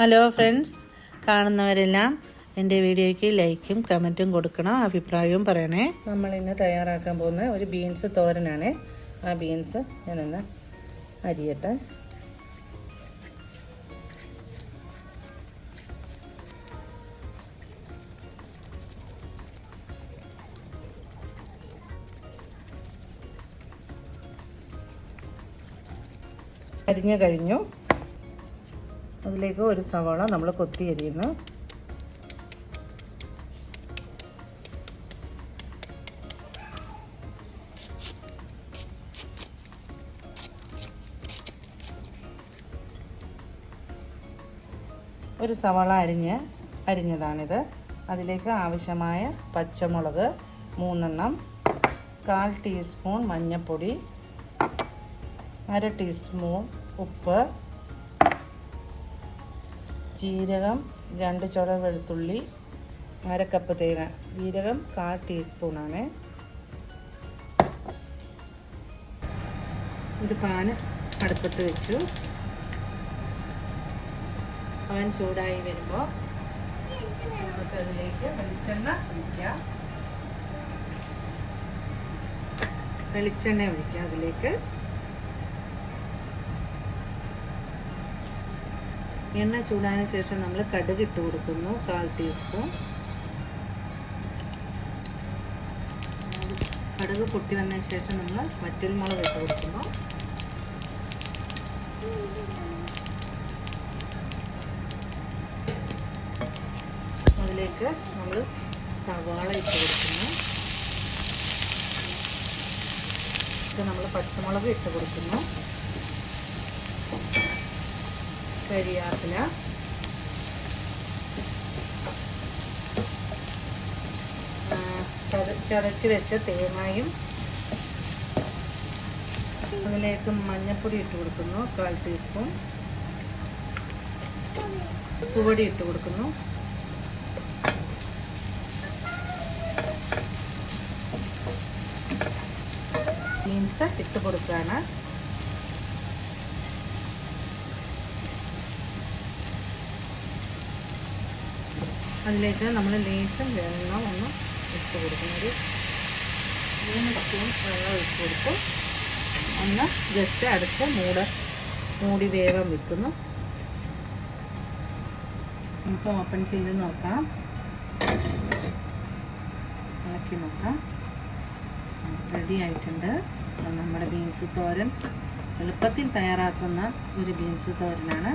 Hello friends കാണുന്നവരെല്ലാം എന്റെ വീഡിയോയ്ക്ക് ലൈക്കും കമന്റും കൊടുക്കണം അഭിപ്രായവും പറയണേ. നമ്മൾ ഇന്ന് തയ്യാറാക്കാൻ പോകുന്ന ഒരു ബീൻസ് തോരനാണ്. ആ ബീൻസ് ഞാനൊന്ന് അരിയട്ടെ. അരിഞ്ഞു കഴിഞ്ഞു. അതിലേക്ക് ഒരു സവാള നമ്മൾ കൊത്തി അരിയുന്നു. ഒരു സവാള അരിഞ്ഞ് അരിഞ്ഞതാണിത്. അതിലേക്ക് ആവശ്യമായ പച്ചമുളക് മൂന്നെണ്ണം കാൽ ടീസ്പൂൺ മഞ്ഞൾപ്പൊടി അര ടീസ്പൂൺ ഉപ്പ് ജീരകം രണ്ട് ചുള വെളുത്തുള്ളി അര കപ്പ് തേങ്ങ ജീരകം കാൽ ടീസ്പൂണാണ് ഒരു പാന് അടുപ്പത്ത് വെച്ചു. പാൻ ചൂടായി വരുമ്പോൾ നമുക്കതിലേക്ക് വെളിച്ചെണ്ണ ഒഴിക്കാം വെളിച്ചെണ്ണ ഒഴിക്കാം അതിലേക്ക്. എണ്ണ ചൂടായതിനു ശേഷം നമ്മൾ കടുക് ഇട്ട് കൊടുക്കുന്നു കാൽ ടീസ്പൂൺ കടുക് പൊട്ടി വന്നതിന് ശേഷം നമ്മൾ വറ്റൽമുളക് ഇട്ട് കൊടുക്കുന്നു. അതിലേക്ക് നമ്മൾ സവാള ഇട്ട് കൊടുക്കുന്നു. നമ്മൾ പച്ചമുളക് ഇട്ട് കൊടുക്കുന്നു. കരിയാപ്പില. ചതച്ച് വെച്ച തേങ്ങയും അതിലേക്ക് മഞ്ഞൾപ്പൊടി ഇട്ട് കൊടുക്കുന്നു കാൽ ടീസ്പൂൺ. ഉപ്പുപൊടി ഇട്ട് കൊടുക്കുന്നു. ബീൻസ് ഇട്ട് കൊടുക്കുകയാണ്. അതിലേക്ക് നമ്മൾ ലേശം വെള്ളം ഒന്ന് ഇട്ട് ഒരു മൂന്ന് സ്പൂൺ വെള്ളം ഒഴിച്ച് കൊടുക്കും ഒന്ന് ജസ്റ്റ് അടച്ച് മൂട മൂടി വേവാൻ വെക്കുന്നു. നമുക്ക് ഓപ്പൺ ചെയ്ത് നോക്കാം. ഇളക്കി നോക്കാം. റെഡി ആയിട്ടുണ്ട്. നമ്മുടെ ബീൻസ് തോരൻ. എളുപ്പത്തിൽ തയ്യാറാക്കുന്ന ഒരു ബീൻസ് തോരനാണ്.